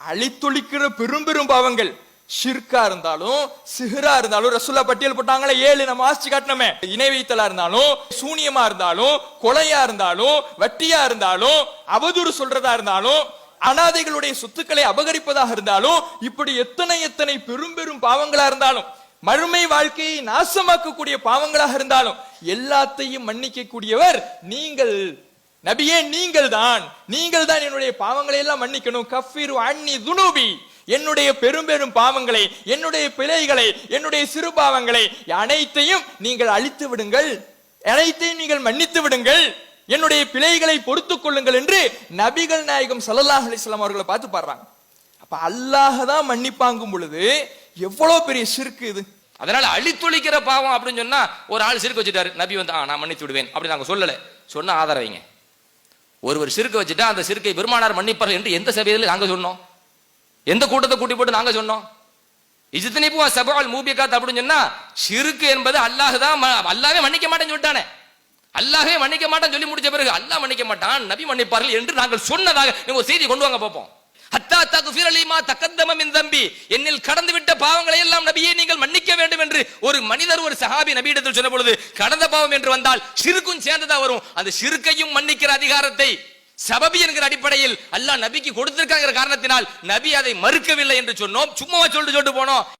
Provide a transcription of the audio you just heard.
அழித்தொழிக்கிற பெரும் பெரும் பாவங்கள். ஷிர்கா இருந்தாலும் சிஹரா இருந்தாலும் ரசுல்லா பட்டியல் போட்டாங்களே ஏழு நம்ம ஆஸ்தி காட்டணுமே இணை வைத்தலா இருந்தாலும் சூனியமா இருந்தாலும் கொலையா இருந்தாலும் வட்டியா இருந்தாலும் அவதூறு சொல்றதா இருந்தாலும் அனாதைகளுடைய சொத்துக்களை அபகரிப்பதாக இருந்தாலும் இப்படி எத்தனை எத்தனை பெரும் பெரும் பாவங்களா இருந்தாலும் மறுமை வாழ்க்கையை நாசமாக்கக்கூடிய பாவங்களாக இருந்தாலும் எல்லாத்தையும் மன்னிக்க கூடியவர் நீங்கள் நபியே நீங்கள் தான் நீங்கள் தான் என்னுடைய பாவங்களை எல்லாம் மன்னிக்கணும். கஃபீர் அன்னி துனூபி. என்னுடைய பெரும் பெரும் பாவங்களை என்னுடைய பிழைகளை என்னுடைய சிறு பாவங்களை அனைத்தையும் நீங்கள் அழித்து விடுங்கள். அனைத்தையும் நீங்கள் மன்னித்து விடுங்கள். என்னுடைய பிழைகளை பொறுத்துக் கொள்ளுங்கள் என்று நபிகள் நாயகம் ஸல்லல்லாஹு அலிஸ்லாம் அவர்களை பார்த்து பாடுறாங்க. அப்ப அல்லாஹ் தான் மன்னிப்பாங்கும் பொழுது எவ்வளவு பெரிய சிறுக்கு இது? அதனால அழித்தொழிக்கிற பாவம் அப்படின்னு சொன்னா ஒரு ஆள் சிறுக்கு வச்சுட்டாரு. நபி வந்து நான் மன்னித்து விடுவேன். அப்படி நாங்க சொல்லல. சொன்னா ஆதரவைங்க. ஒருவர் சிறுக்கை வச்சுட்டா அந்த சிறுக்கை பெருமானார் மன்னிப்பார்கள் என்று எந்த சபையில் நாங்க சொன்னோம். எந்த கூட்டத்தை கூட்டி போட்டு நாங்க சொன்னோம். இஜித்தனிப்பு சபால் மூபிகாத் அப்படின்னு சொன்னா சிறுக்கு என்பது அல்லாஹ் தான் மன்னிக்க மாட்டேன்னு சொல்லிட்டானே. அல்லாஹே மன்னிக்க மாட்டான்னு சொல்லி முடிச்ச பிறகு அல்லாஹ் மன்னிக்க மாட்டான் நபி மன்னிப்பார்கள் என்று நாங்கள் சொன்னதாக நீங்க ஒரு செய்தி கொண்டு வாங்க பார்ப்போம். ஹத்தா தகுஃபிர லீமா தம்பி. என்னில் கடந்து விட்ட பாவங்களை எல்லாம் நபியே என்று ஒரு மனிதர் ஒரு சஹாபி நபியிடத்தில் சொன்ன பொழுது கடந்த பாவம் என்று வந்தால் சிறுக்கும் சேர்ந்ததா வரும். அந்த சிறுக்கையும் மன்னிக்கிற அதிகாரத்தை சபபி என்கிற அடிப்படையில் அல்லாஹ் நபிக்கு கொடுத்திருக்காங்கிற காரணத்தினால் நபி அதை மறுக்கவில்லை என்று சொன்னோம். சும்மா சொல்லிட்டு சொல்லிட்டு போனோம்.